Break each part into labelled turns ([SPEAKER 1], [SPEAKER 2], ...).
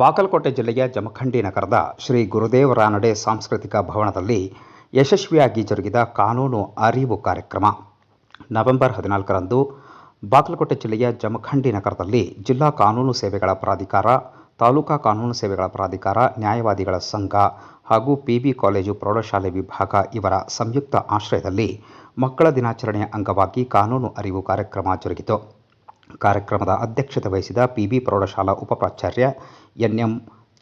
[SPEAKER 1] ಬಾಗಲಕೋಟೆ ಜಿಲ್ಲೆಯ ಜಮಖಂಡಿ ನಗರದ ಶ್ರೀ ಗುರುದೇವ ರಾನಡೆ ಸಾಂಸ್ಕೃತಿಕ ಭವನದಲ್ಲಿ ಯಶಸ್ವಿಯಾಗಿ ಜರುಗಿದ ಕಾನೂನು ಅರಿವು ಕಾರ್ಯಕ್ರಮ. ನವೆಂಬರ್ ಹದಿನಾಲ್ಕರಂದು ಬಾಗಲಕೋಟೆ ಜಿಲ್ಲೆಯ ಜಮಖಂಡಿ ನಗರದಲ್ಲಿ ಜಿಲ್ಲಾ ಕಾನೂನು ಸೇವೆಗಳ ಪ್ರಾಧಿಕಾರ, ತಾಲೂಕಾ ಕಾನೂನು ಸೇವೆಗಳ ಪ್ರಾಧಿಕಾರ, ನ್ಯಾಯವಾದಿಗಳ ಸಂಘ ಹಾಗೂ ಪಿಬಿ ಕಾಲೇಜು ಪ್ರೌಢಶಾಲೆ ವಿಭಾಗ ಇವರ ಸಂಯುಕ್ತ ಆಶ್ರಯದಲ್ಲಿ ಮಕ್ಕಳ ದಿನಾಚರಣೆಯ ಅಂಗವಾಗಿ ಕಾನೂನು ಅರಿವು ಕಾರ್ಯಕ್ರಮ ಜರುಗಿತು. ಕಾರ್ಯಕ್ರಮದ ಅಧ್ಯಕ್ಷತೆ ವಹಿಸಿದ ಪಿಬಿ ಪ್ರೌಢಶಾಲಾ ಉಪಪ್ರಾಚಾರ್ಯ ಎನ್ಎಂ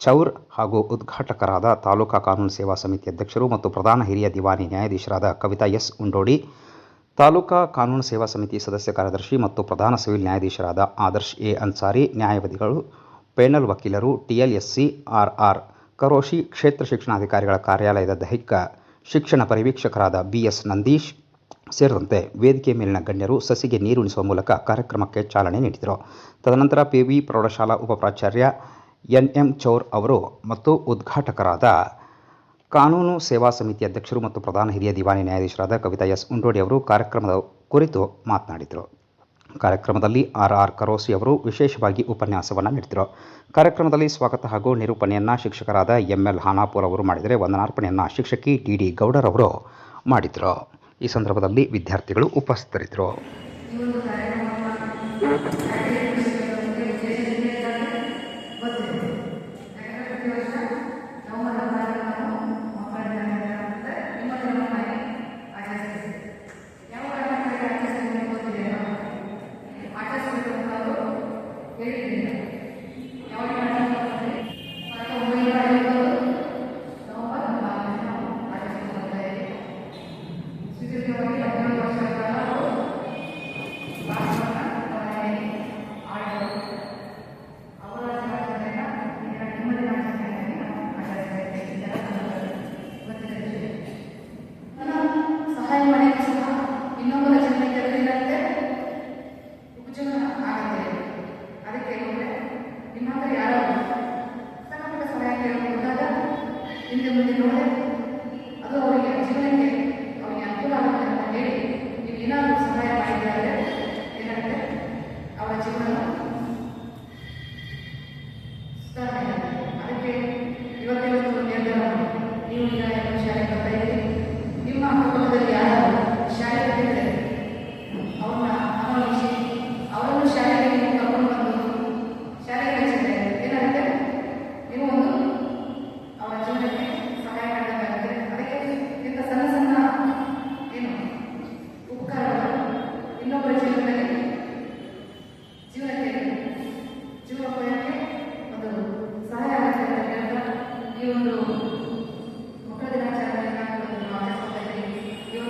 [SPEAKER 1] ಚೌರ್ ಹಾಗೂ ಉದ್ಘಾಟಕರಾದ ತಾಲೂಕಾ ಕಾನೂನು ಸೇವಾ ಸಮಿತಿ ಅಧ್ಯಕ್ಷರು ಮತ್ತು ಪ್ರಧಾನ ಹಿರಿಯ ದಿವಾನಿ ನ್ಯಾಯಾಧೀಶರಾದ ಕವಿತಾ ಎಸ್ ಉಂಡೋಡಿ, ತಾಲೂಕಾ ಕಾನೂನು ಸೇವಾ ಸಮಿತಿ ಸದಸ್ಯ ಕಾರ್ಯದರ್ಶಿ ಮತ್ತು ಪ್ರಧಾನ ಸಿವಿಲ್ ನ್ಯಾಯಾಧೀಶರಾದ ಆದರ್ಶ್ ಎ ಅನ್ಸಾರಿ ನ್ಯಾಯವಾದಿಗಳು ಪೇನಲ್ ವಕೀಲರು ಟಿಎಲ್ಎಸ್ಸಿ ಆರ್ಆರ್ ಕರೋಶಿ, ಕ್ಷೇತ್ರ ಶಿಕ್ಷಣಾಧಿಕಾರಿಗಳ ಕಾರ್ಯಾಲಯದ ದೈಹಿಕ ಶಿಕ್ಷಣ ಪರಿವೀಕ್ಷಕರಾದ ಬಿಎಸ್ ನಂದೀಶ್ ಸೇರಿದಂತೆ ವೇದಿಕೆ ಮೇಲಿನ ಗಣ್ಯರು ಸಸಿಗೆ ನೀರುಣಿಸುವ ಮೂಲಕ ಕಾರ್ಯಕ್ರಮಕ್ಕೆ ಚಾಲನೆ ನೀಡಿದರು. ತದನಂತರ ಪಿವಿ ಪ್ರೌಢಶಾಲಾ ಉಪಪ್ರಾಚಾರ್ಯ ಎನ್ಎಂ ಚೌರ್ ಅವರು ಮತ್ತು ಉದ್ಘಾಟಕರಾದ ಕಾನೂನು ಸೇವಾ ಸಮಿತಿ ಅಧ್ಯಕ್ಷರು ಮತ್ತು ಪ್ರಧಾನ ಹಿರಿಯ ದಿವಾನಿ ನ್ಯಾಯಾಧೀಶರಾದ ಕವಿತಾ ಎಸ್ ಉಂಡೋಡಿ ಅವರು ಕಾರ್ಯಕ್ರಮದ ಕುರಿತು ಮಾತನಾಡಿದರು. ಕಾರ್ಯಕ್ರಮದಲ್ಲಿ ಆರ್ ಆರ್ ಕರೋಸಿ ಅವರು ವಿಶೇಷವಾಗಿ ಉಪನ್ಯಾಸವನ್ನು ನೀಡಿದರು. ಕಾರ್ಯಕ್ರಮದಲ್ಲಿ ಸ್ವಾಗತ ಹಾಗೂ ನಿರೂಪಣೆಯನ್ನು ಶಿಕ್ಷಕರಾದ ಎಂ ಎಲ್ ಹಾನಾಪುರ್ ಅವರು ಮಾಡಿದರೆ ವಂದನಾರ್ಪಣೆಯನ್ನು ಶಿಕ್ಷಕಿ ಡಿ ಡಿ ಗೌಡರವರು ಮಾಡಿದರು ಈ ಸಂದರ್ಭದಲ್ಲಿ ವಿದ್ಯಾರ್ಥಿಗಳು ಉಪಸ್ಥಿತರಿದ್ದರು.
[SPEAKER 2] ನಿಮ್ಮ ಹತ್ರ ಯಾರು ಸಣ್ಣ ಪುಟ್ಟ ಸಹಾಯ ಕೇಳಿದಾಗ ಹಿಂದೆ ಮುಂದೆ ನೋಡಿ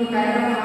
[SPEAKER 2] ಕಾರ್ಯಕ್ರಮ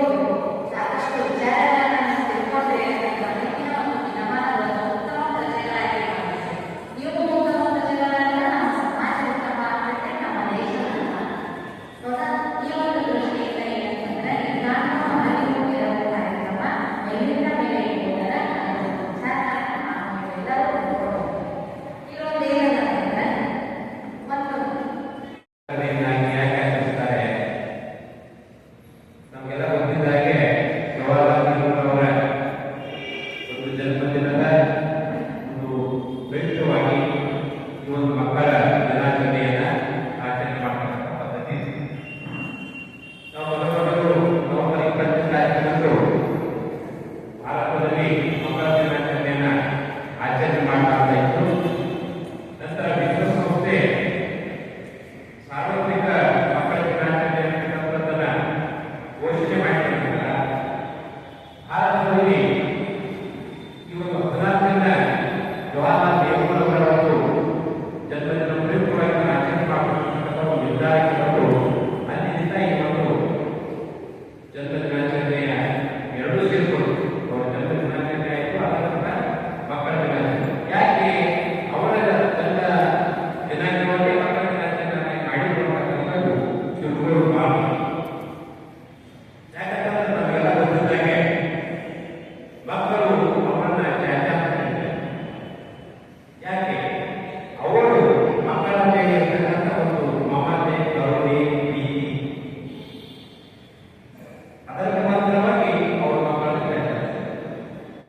[SPEAKER 3] Gracias. Now,